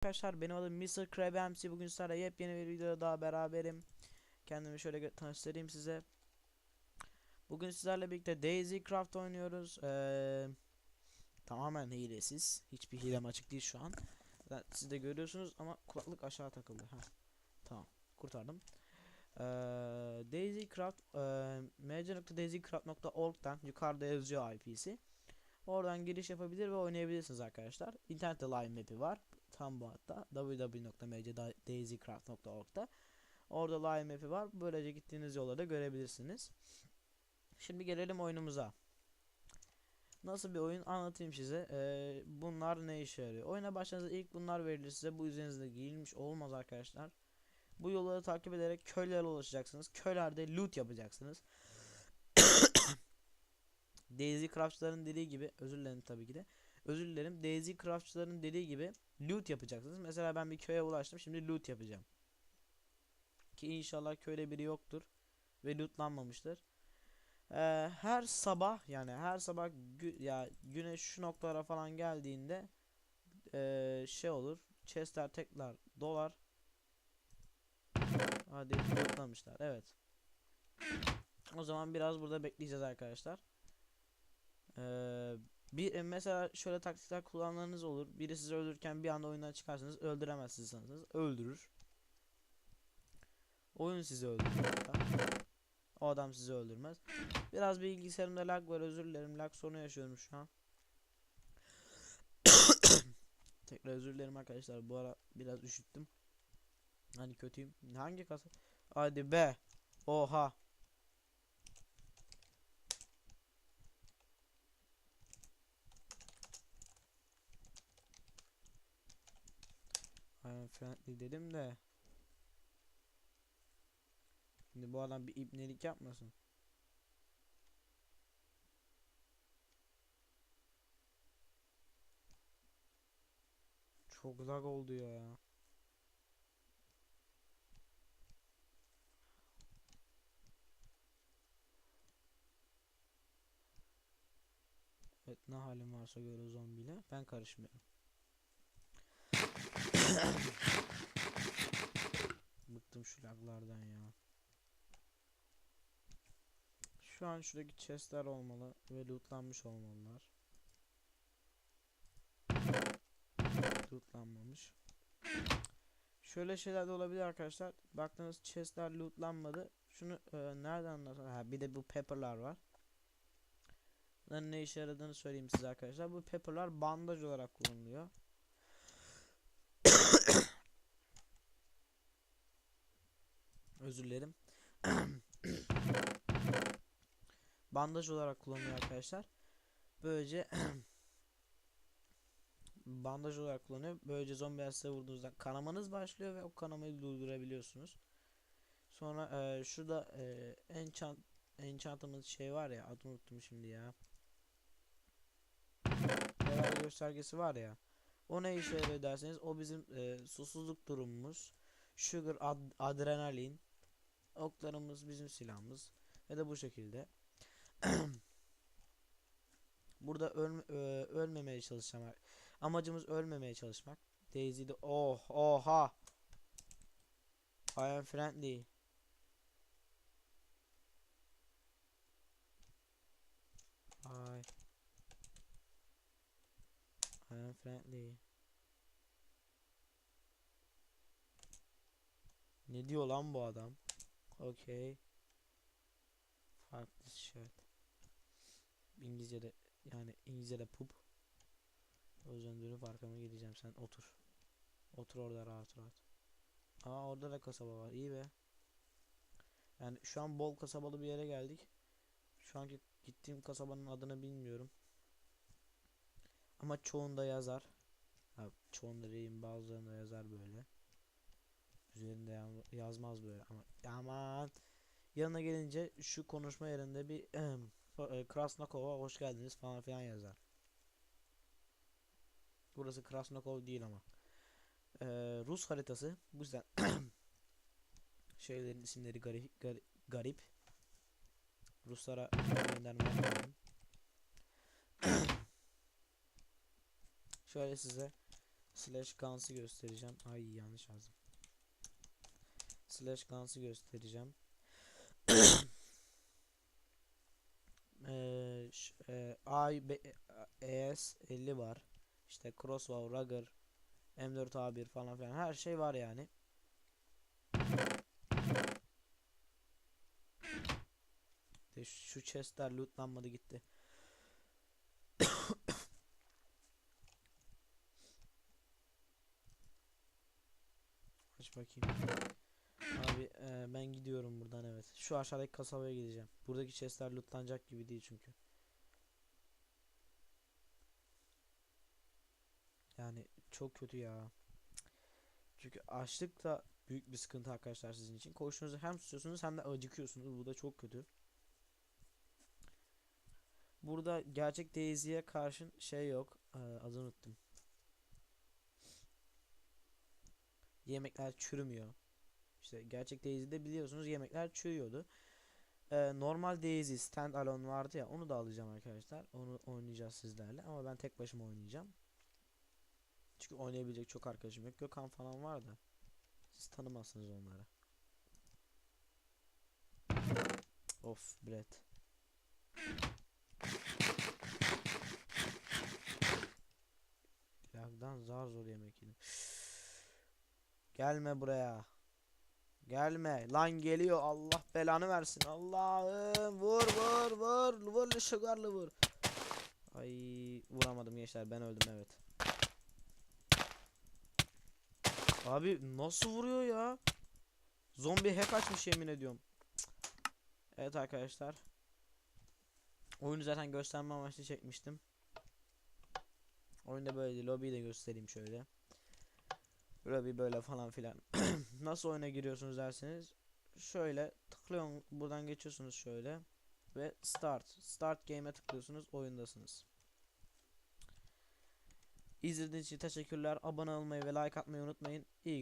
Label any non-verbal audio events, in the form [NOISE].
Arkadaşlar benim adım Mr. Crab MC. Bugün sizlerle yepyeni bir videoda daha beraberim. Kendimi şöyle tanıştırayım size. Bugün sizlerle birlikte Daisy Craft oynuyoruz. Ee, tamamen hilesiz. Hiçbir hilem açık değil şu an. Siz de görüyorsunuz ama kulaklık aşağı takıldı. Heh. Tamam. Kurtardım. Ee, Daisy Craft e, mc.daisycraft.org'dan yukarıda yazıyor IP'si. Oradan giriş yapabilir ve oynayabilirsiniz arkadaşlar. İnternette live map'i var. Tam bu hatta www.mcdaisycraft.org'da. Orada live map'i var. Böylece gittiğiniz yolları görebilirsiniz. Şimdi gelelim oyunumuza. Nasıl bir oyun anlatayım size. Ee, bunlar ne işe yarıyor? Oyuna başladığınızda ilk bunlar verilir size. Bu üzerinizde giyilmiş olmaz arkadaşlar. Bu yolları takip ederek köylere ulaşacaksınız. Köylerde loot yapacaksınız. [COUGHS] Daisy Craft'çıların dediği gibi özür dilerim tabii ki de. Özür dilerim. Daisy Craft'çıların dediği gibi loot yapacaksınız. Mesela ben bir köye ulaştım. Şimdi loot yapacağım. Ki inşallah köyde biri yoktur ve lootlanmamıştır. Ee, her sabah yani her sabah gü- ya güneş şu noktalara falan geldiğinde ee, şey olur. Chestler tekrar dolar. Hadi lootlamışlar. Evet. O zaman biraz burada bekleyeceğiz arkadaşlar. Ee, bir e, mesela şöyle taktikler kullanmanız olur. Biri sizi öldürürken bir anda oyundan çıkarsınız. Öldüremezsiniz sanırsınız. Öldürür. Oyun sizi öldürür. O adam sizi öldürmez. Biraz bilgisayarımda lag var. Özür dilerim. Lag sorunu yaşıyorum şu an. [COUGHS] Tekrar özür dilerim arkadaşlar. Bu ara biraz üşüttüm. Hani kötüyüm. Hangi kasa? Hadi be. Oha. Am friendly dedim de. Şimdi bu adam bir ibnelik yapmasın. Çok lag oldu ya. Evet ne halin varsa gör o zombiyle. Ben karışmıyorum. Bıktım şu laglardan ya. Şu an şuradaki chestler olmalı ve lootlanmış olmalılar. Lootlanmamış. Şöyle şeyler de olabilir arkadaşlar. Baktığınız chestler lootlanmadı. Şunu e, nereden anlasam? Ha bir de bu pepperlar var. Bunların ne işe yaradığını söyleyeyim size arkadaşlar. Bu pepperlar bandaj olarak kullanılıyor. [COUGHS] Özür dilerim. [COUGHS] Bandaj olarak kullanılıyor arkadaşlar. Böylece [CLEARS THROAT] bandaj olarak kullanıyor. Böylece zombiler size vurduğunuzda kanamanız başlıyor ve o kanamayı durdurabiliyorsunuz. Sonra e, şurada e, enchant enchantımız şey var ya adını unuttum şimdi ya. Level göstergesi var ya. O ne işe yarıyor derseniz o bizim e, susuzluk durumumuz. Sugar ad- adrenalin oklarımız bizim silahımız ve de bu şekilde. [CLEARS THROAT] Burada ölme, ö- ölmemeye çalışacağım. Amacımız ölmemeye çalışmak. Daisy'de oh oha. I am friendly. Hi. I am friendly. Ne diyor lan bu adam? Okay. Farklı shirt. İngilizce'de yani İngilizce'de pup. O yüzden dönüp arkama gideceğim sen otur. Otur orada rahat rahat. Aa orada da kasaba var iyi be. Yani şu an bol kasabalı bir yere geldik. Şu anki gittiğim kasabanın adını bilmiyorum. Ama çoğunda yazar. Ha, çoğunda diyeyim bazılarında yazar böyle. Üzerinde yaz- yazmaz böyle ama aman yanına gelince şu konuşma yerinde bir [CLEARS THROAT] Krasnokova hoş geldiniz falan filan yazar. Burası Krasnokov değil ama. Ee, Rus haritası. Bu yüzden [COUGHS] şeylerin isimleri garip garip. Ruslara gönderme. [COUGHS] Şöyle size Slash Guns'ı göstereceğim. Ay yanlış yazdım. Slash Guns'ı göstereceğim. [COUGHS] Eee ş- eee, A, B, ES 50 var. İşte Crossbow, Rugger, M4A1 falan filan her şey var yani. De şu chestler lootlanmadı gitti. [COUGHS] Aç bakayım. Abi e, ben gidiyorum buradan evet. Şu aşağıdaki kasabaya gideceğim. Buradaki chestler lootlanacak gibi değil çünkü. Yani çok kötü ya. Çünkü açlık da büyük bir sıkıntı arkadaşlar sizin için. Koşunuzu hem susuyorsunuz hem de acıkıyorsunuz. Bu da çok kötü. Burada gerçek Daisy'ye karşın şey yok. Ee, adını unuttum. Yemekler çürümüyor. İşte gerçek Daisy'de biliyorsunuz yemekler çürüyordu. Ee, normal Daisy stand alone vardı ya onu da alacağım arkadaşlar. Onu oynayacağız sizlerle ama ben tek başıma oynayacağım. Çünkü oynayabilecek çok arkadaşım yok. Gökhan falan var da. Siz tanımazsınız onları. Of Brett. Lagdan zar zor yemek yedim. Gelme buraya. Gelme. Lan geliyor. Allah belanı versin. Allah'ım. Vur vur vur. Vur şugarlı vur. Ay vuramadım gençler. Ben öldüm evet. Abi nasıl vuruyor ya? Zombi hack açmış yemin ediyorum. Evet arkadaşlar. Oyunu zaten gösterme amaçlı çekmiştim. Oyunda böyle lobiyi de göstereyim şöyle. Lobby böyle falan filan. [CLEARS THROAT] Nasıl oyuna giriyorsunuz derseniz şöyle tıklıyorsun buradan geçiyorsunuz şöyle ve start. Start game'e tıklıyorsunuz oyundasınız. İzlediğiniz için teşekkürler. Abone olmayı ve like atmayı unutmayın. İyi gün-